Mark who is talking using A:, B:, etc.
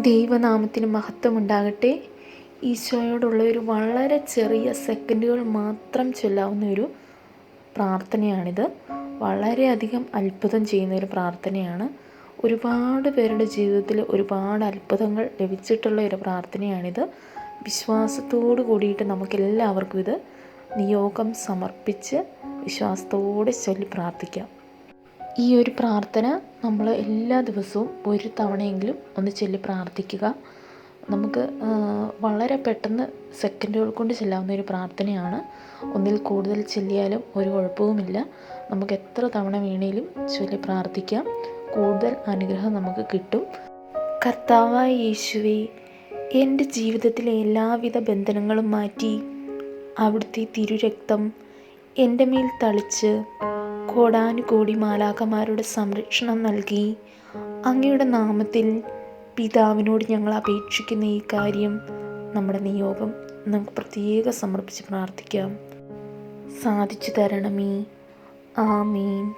A: ദൈവനാമത്തിന് മഹത്വം ഉണ്ടാകട്ടെ ഈശോയോടുള്ള ഒരു വളരെ ചെറിയ സെക്കൻഡുകൾ മാത്രം ചൊല്ലാവുന്ന ഒരു പ്രാർത്ഥനയാണിത്. വളരെയധികം അത്ഭുതം ചെയ്യുന്ന ഒരു പ്രാർത്ഥനയാണ്. ഒരുപാട് പേരുടെ ജീവിതത്തിൽ ഒരുപാട് അത്ഭുതങ്ങൾ ലഭിച്ചിട്ടുള്ള ഒരു പ്രാർത്ഥനയാണിത്. വിശ്വാസത്തോടു കൂടിയിട്ട് നമുക്കെല്ലാവർക്കും ഇത് നിയോഗം സമർപ്പിച്ച് വിശ്വാസത്തോടെ ചൊല്ലി പ്രാർത്ഥിക്കാം. ഈ ഒരു പ്രാർത്ഥന നമ്മൾ എല്ലാ ദിവസവും ഒരു തവണയെങ്കിലും ഒന്ന് ചൊല്ലി പ്രാർത്ഥിക്കുക. നമുക്ക് വളരെ പെട്ടെന്ന് സെക്കൻഡുകൾ കൊണ്ട് ചെല്ലാവുന്ന ഒരു പ്രാർത്ഥനയാണ്. ഒന്നിൽ കൂടുതൽ ചെല്ലിയാലും ഒരു കുഴപ്പവുമില്ല. നമുക്ക് എത്ര തവണ വേണേലും ചൊല്ലി പ്രാർത്ഥിക്കാം. കൂടുതൽ അനുഗ്രഹം നമുക്ക് കിട്ടും. കർത്താവായ യേശുവെ എന്റെ ജീവിതത്തിലെ എല്ലാവിധ ബന്ധനങ്ങളും മാറ്റി അവിടുത്തെ തിരുരക്തം എന്റെ മേൽ തളിച്ച് കോടാനുകോടി മാലാഖമാരുടെ സംരക്ഷണം നൽകി. അങ്ങയുടെ നാമത്തിൽ പിതാവിനോട് ഞങ്ങൾ അപേക്ഷിക്കുന്ന ഈ കാര്യം നമ്മുടെ നിയോഗം നമുക്ക് പ്രത്യേകം സമർപ്പിച്ച് പ്രാർത്ഥിക്കാം. സാധിച്ചു തരണമേ. ആമീൻ.